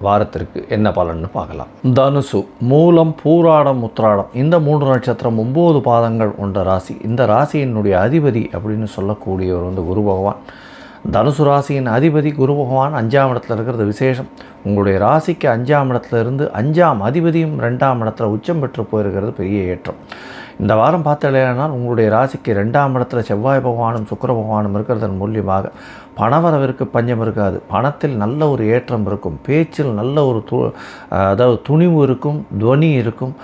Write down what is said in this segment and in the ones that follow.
வாரத்திற்கு என்ன பலன்னு பார்க்கலாம். தனுசு மூலம் பூராடம் உத்திராடம் இந்த மூன்று நட்சத்திரம் ஒம்பது பாதங்கள் கொண்ட ராசி. இந்த ராசியினுடைய அதிபதி அப்படின்னு சொல்லக்கூடியவர் வந்து குரு பகவான். தனுசு ராசியின் அதிபதி குரு பகவான் அஞ்சாம் இடத்துல இருக்கிறது விசேஷம். உங்களுடைய ராசிக்கு அஞ்சாம் இடத்துல இருந்து அஞ்சாம் அதிபதியும் ரெண்டாம் இடத்துல உச்சம் பெற்று போயிருக்கிறது பெரிய ஏற்றம். இந்த வாரம் பார்த்தாலேனால் உங்களுடைய ராசிக்கு ரெண்டாம் இடத்துல செவ்வாய் பகவானும் சுக்கர பகவானும் இருக்கிறதன் மூலியமாக பணவரவிற்கு பஞ்சம் இருக்காது. பணத்தில் நல்ல ஒரு ஏற்றம் இருக்கும். பேச்சில் நல்ல ஒரு து அதாவது துணிவு இருக்கும் துவனி இருக்கும்.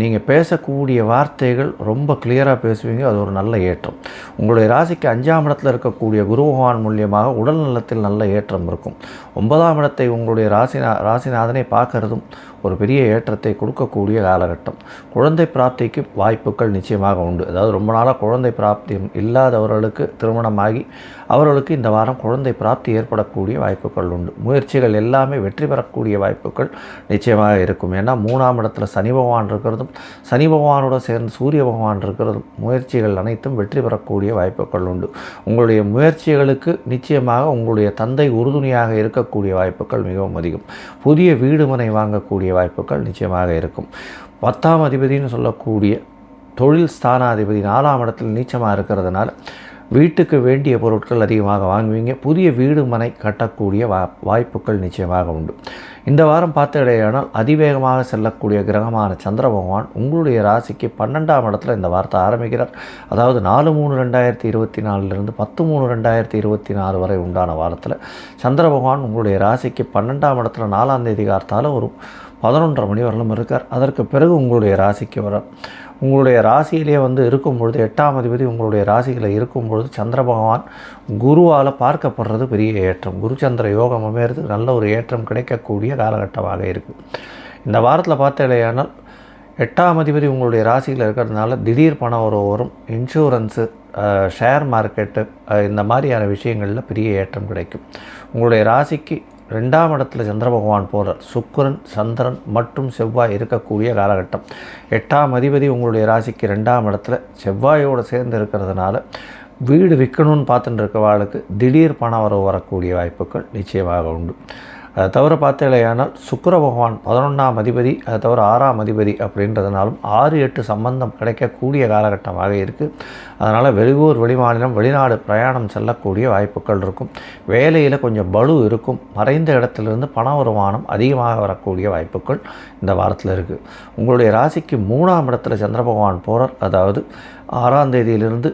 நீங்கள் பேசக்கூடிய வார்த்தைகள் ரொம்ப கிளியராக பேசுவீங்க. அது ஒரு நல்ல ஏற்றம். உங்களுடைய ராசிக்கு அஞ்சாம் இடத்துல இருக்கக்கூடிய குரு பகவான் மூலியமாக உடல் நலத்தில் நல்ல ஏற்றம் இருக்கும். ஒன்பதாம் இடத்தை உங்களுடைய ராசிநா ராசிநாதனை பார்க்கறதும் ஒரு பெரிய ஏற்றத்தை கொடுக்கக்கூடிய காலகட்டம். குழந்தை பிராப்திக்கு வாய்ப்புகள் நிச்சயமாக உண்டு. அதாவது ரொம்ப நாளாக குழந்தை பிராப்தி இல்லாதவர்களுக்கு திருமணமாகி அவர்களுக்கு இந்த வாரம் குழந்தை பிராப்தி ஏற்படக்கூடிய வாய்ப்புகள் உண்டு. முயற்சிகள் எல்லாமே வெற்றி பெறக்கூடிய வாய்ப்புகள் நிச்சயமாக இருக்கும். ஏன்னா மூணாம் இடத்துல சனி பகவான் இருக்கிறதும் சனி பகவானோட சேர்ந்து சூரிய பகவான் இருக்கிறதும் முயற்சிகள் அனைத்தும் வெற்றி பெறக்கூடிய வாய்ப்புகள் உண்டு. உங்களுடைய முயற்சிகளுக்கு நிச்சயமாக உங்களுடைய தந்தை உறுதுணையாக இருக்கக்கூடிய வாய்ப்புகள் மிகவும் அதிகம். புதிய வீடு மனை வாங்கக்கூடிய வாய்ப்புகள் நிச்சயமாக இருக்கும். பத்தாம் அதிபதினு சொல்லக்கூடிய தொழில் ஸ்தானாதிபதி நாலாம் இடத்தில் நீச்சமாக இருக்கிறதுனால வீட்டுக்கு வேண்டிய பொருட்கள் அதிகமாக வாங்குவீங்க. புதிய வீடு மனை கட்டக்கூடிய வா வாய்ப்புகள் நிச்சயமாக உண்டு. இந்த வாரம் பார்த்துக்கிடையானால் அதிவேகமாக செல்லக்கூடிய கிரகமான சந்திர பகவான் உங்களுடைய ராசிக்கு பன்னெண்டாம் இடத்துல இந்த வார்த்தை ஆரம்பிக்கிறார். அதாவது நாலு மூணு ரெண்டாயிரத்தி இருபத்தி நாலுலேருந்து பத்து மூணு ரெண்டாயிரத்தி இருபத்தி நாலு வரை உண்டான வாரத்தில் சந்திர பகவான் உங்களுடைய ராசிக்கு பன்னெண்டாம் இடத்துல நாலாம் தேதி கார்த்தால ஒரு பதினொன்றரை மணி வரலும் இருக்கார். அதற்கு பிறகு உங்களுடைய ராசிக்கு வர உங்களுடைய ராசியிலே வந்து இருக்கும்பொழுது எட்டாம் அதிபதி உங்களுடைய ராசியில் இருக்கும் பொழுது சந்திர பகவான் குருவால் பார்க்கப்படுறது பெரிய ஏற்றம். குரு சந்திர யோகம் அமையிறது நல்ல ஒரு ஏற்றம் கிடைக்கக்கூடிய காலகட்டமாக இருக்குது இந்த வாரத்தில் பார்த்தேலையானால் எட்டாம் அதிபதி உங்களுடைய ராசியில் இருக்கிறதுனால திடீர் பணம் ஒரு வரும் இன்சூரன்ஸு ஷேர் மார்க்கெட்டு இந்த மாதிரியான விஷயங்களில் பெரிய ஏற்றம் கிடைக்கும். உங்களுடைய ராசிக்கு ரெண்டாம் இடத்துல சந்திர பகவான் போகிறார் சுக்கரன் சந்திரன் மற்றும் செவ்வாய் இருக்கக்கூடிய காலகட்டம். எட்டாம் அதிபதி உங்களுடைய ராசிக்கு ரெண்டாம் இடத்துல செவ்வாயோடு சேர்ந்து இருக்கிறதுனால வீடு விற்கணும்னு பார்த்துட்டு இருக்கிறவர்களுக்கு திடீர் பணம் வர வரக்கூடிய வாய்ப்புகள் நிச்சயமாக உண்டு. அதை தவிர பார்த்தீங்களேயானால் சுக்கர பகவான் பதினொன்றாம் அதிபதி அதை தவிர ஆறாம் அதிபதி அப்படின்றதுனாலும் ஆறு எட்டு சம்பந்தம் கிடைக்கக்கூடிய காலகட்டமாக இருக்குது அதனால் வெளியூர் வெளிமாநிலம் வெளிநாடு பிரயாணம் செல்லக்கூடிய வாய்ப்புகள் இருக்கும். வேலையில் கொஞ்சம் பலு இருக்கும். மறைந்த இடத்துலேருந்து பண வருமானம் அதிகமாக வரக்கூடிய வாய்ப்புகள் இந்த வாரத்தில் இருக்குது உங்களுடைய ராசிக்கு மூணாம் இடத்துல சந்திர பகவான் போகிறார் அதாவது ஆறாம் தேதியிலிருந்து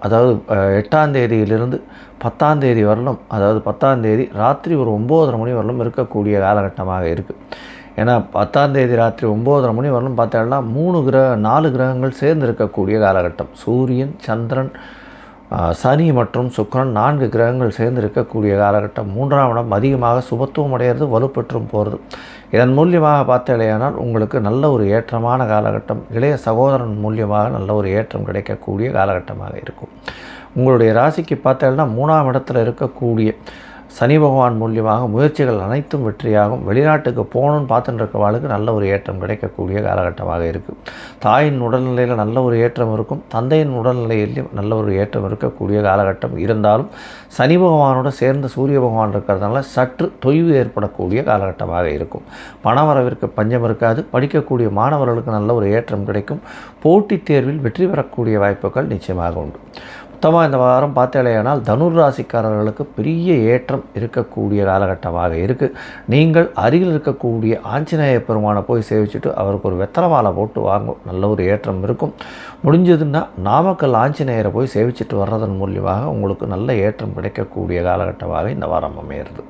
அதாவது எட்டாம் தேதியிலிருந்து பத்தாம் தேதி வரலும் அதாவது பத்தாம் தேதி ராத்திரி ஒரு ஒம்போதரை மணி வரலும் இருக்கக்கூடிய காலகட்டமாக இருக்குது ஏன்னா பத்தாம் தேதி ராத்திரி ஒம்போதரை மணி வரலும் பார்த்தோம்னா மூணு கிரக நாலு கிரகங்கள் சேர்ந்து இருக்கக்கூடிய காலகட்டம். சூரியன் சந்திரன் சனி மற்றும் சுக்கரன் நான்கு கிரகங்கள் சேர்ந்து இருக்கக்கூடிய காலகட்டம். மூன்றாம் இடம் அதிகமாக சுபத்துவம் அடையிறது வலுப்பெற்றும் போகிறது இதன் மூலியமாக பார்த்தாலேயானால் உங்களுக்கு நல்ல ஒரு ஏற்றமான காலகட்டம் இளைய சகோதரன் மூலியமாக நல்ல ஒரு ஏற்றம் கிடைக்கக்கூடிய காலகட்டமாக இருக்கும். உங்களுடைய ராசிக்கு பார்த்தேன்னா மூணாம் இடத்துல இருக்கக்கூடிய சனி பகவான் மூலியமாக முயற்சிகள் அனைத்தும் வெற்றியாகும். வெளிநாட்டுக்கு போகணும்னு பார்த்துட்டு இருக்கவாளுக்கு நல்ல ஒரு ஏற்றம் கிடைக்கக்கூடிய காலகட்டமாக இருக்குது தாயின் உடல்நிலையில் நல்ல ஒரு ஏற்றம் இருக்கும். தந்தையின் உடல்நிலையிலையும் நல்ல ஒரு ஏற்றம் இருக்கக்கூடிய காலகட்டம் இருந்தாலும் சனி பகவானோட சேர்ந்து சூரிய பகவான் இருக்கிறதுனால சற்று தொய்வு ஏற்படக்கூடிய காலகட்டமாக இருக்கும். பணவரவிற்கு பஞ்சம் இருக்காது. படிக்கக்கூடிய மாணவர்களுக்கு நல்ல ஒரு ஏற்றம் கிடைக்கும். போட்டித் தேர்வில் வெற்றி பெறக்கூடிய வாய்ப்புகள் நிச்சயமாக உண்டு. மொத்தமாக இந்த வாரம் பார்த்தேலையானால் தனுர் ராசிக்காரர்களுக்கு பெரிய ஏற்றம் இருக்கக்கூடிய காலகட்டமாக இருக்குது நீங்கள் அருகில் இருக்கக்கூடிய ஆஞ்சநேய பெருமானை போய் சேவிச்சுட்டு அவருக்கு ஒரு வெத்தலை மாலை போட்டு வாங்கும் நல்ல ஒரு ஏற்றம் இருக்கும். முடிஞ்சதுன்னா நாமக்கல் ஆஞ்சநேயரை போய் சேவிச்சுட்டு வர்றதன் மூலியமாக உங்களுக்கு நல்ல ஏற்றம் கிடைக்கக்கூடிய காலகட்டமாக இந்த வாரம் அமையிறது.